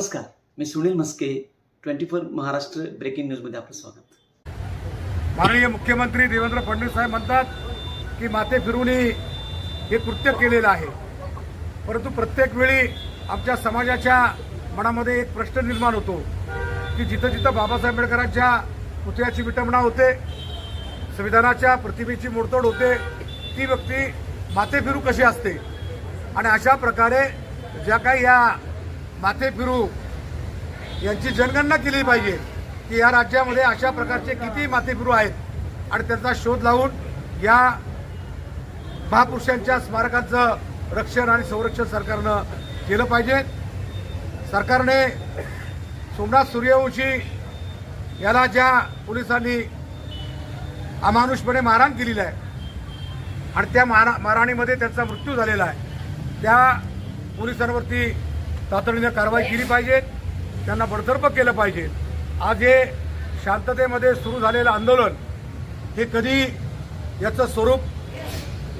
नमस्कार मी Sunil Maske twenty four Maharashtra breaking न्यूजमध्ये आपलं स्वागत. माननीय मुख्यमंत्री देवेंद्र फडणवीस साहेब म्हणतात की माते फिरवणी हे कृत्य केलेलं आहे. परंतु प्रत्येक वेळी आमच्या समाजाच्या मनामध्ये एक प्रश्न निर्माण होतो की जिथं जिथं बाबासाहेब आंबेडकरांच्या पुतळ्याची विटंबना होते संविधानाच्या प्रतिमेची मोडतोड होते ती व्यक्ती माते फिरू कशी असते? आणि अशा प्रकारे ज्या काही या माथे फिरू यांची जनगणना केली पाहिजे की या राज्यामध्ये अशा प्रकारचे किती माथेफिरू आहेत आणि त्यांचा शोध लावून या महापुरुषांच्या स्मारकांचं रक्षण आणि संरक्षण सरकारनं केलं पाहिजे. सरकारने सोमनाथ सूर्यवंशी याला ज्या पोलिसांनी अमानुषपणे मारहाण केलेलं आहे आणि त्या मारा मारहाणीमध्ये त्यांचा मृत्यू झालेला आहे त्या पोलिसांवरती तातडीनं कारवाई केली पाहिजे. त्यांना बडतर्फ केलं पाहिजे. आज हे शांततेमध्ये सुरू झालेलं आंदोलन हे कधी याचं स्वरूप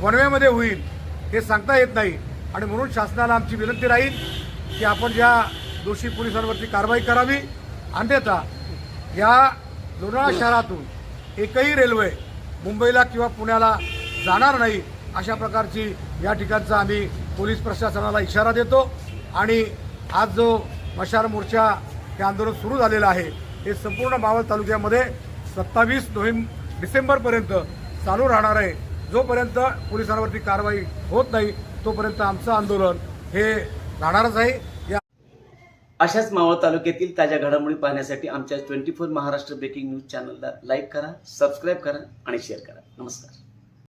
वणव्यामध्ये होईल हे सांगता येत नाही. आणि म्हणून शासनाला आमची विनंती राहील की आपण ज्या दोषी पोलिसांवरती कारवाई करावी. अन्यथा या लोणावळा शहरातून एकही रेल्वे मुंबईला किंवा पुण्याला जाणार नाही अशा प्रकारची या ठिकाणचा आम्ही पोलीस प्रशासनाला इशारा देतो. आणि आज जो मशाल मोर्चा हे आंदोलन सुरू झालेलं आहे हे संपूर्ण मावळ तालुक्यामध्ये सत्तावीस नोव्हेंबर डिसेंबरपर्यंत चालू राहणार आहे. जोपर्यंत पोलिसांवरती कारवाई होत नाही तोपर्यंत आमचं आंदोलन हे राहणारच आहे. या अशाच मावळ तालुक्यातील ताज्या घडामोडी पाहण्यासाठी आमच्या twenty four Maharashtra breaking news चॅनलला लाईक करा सबस्क्राईब करा आणि शेअर करा. नमस्कार.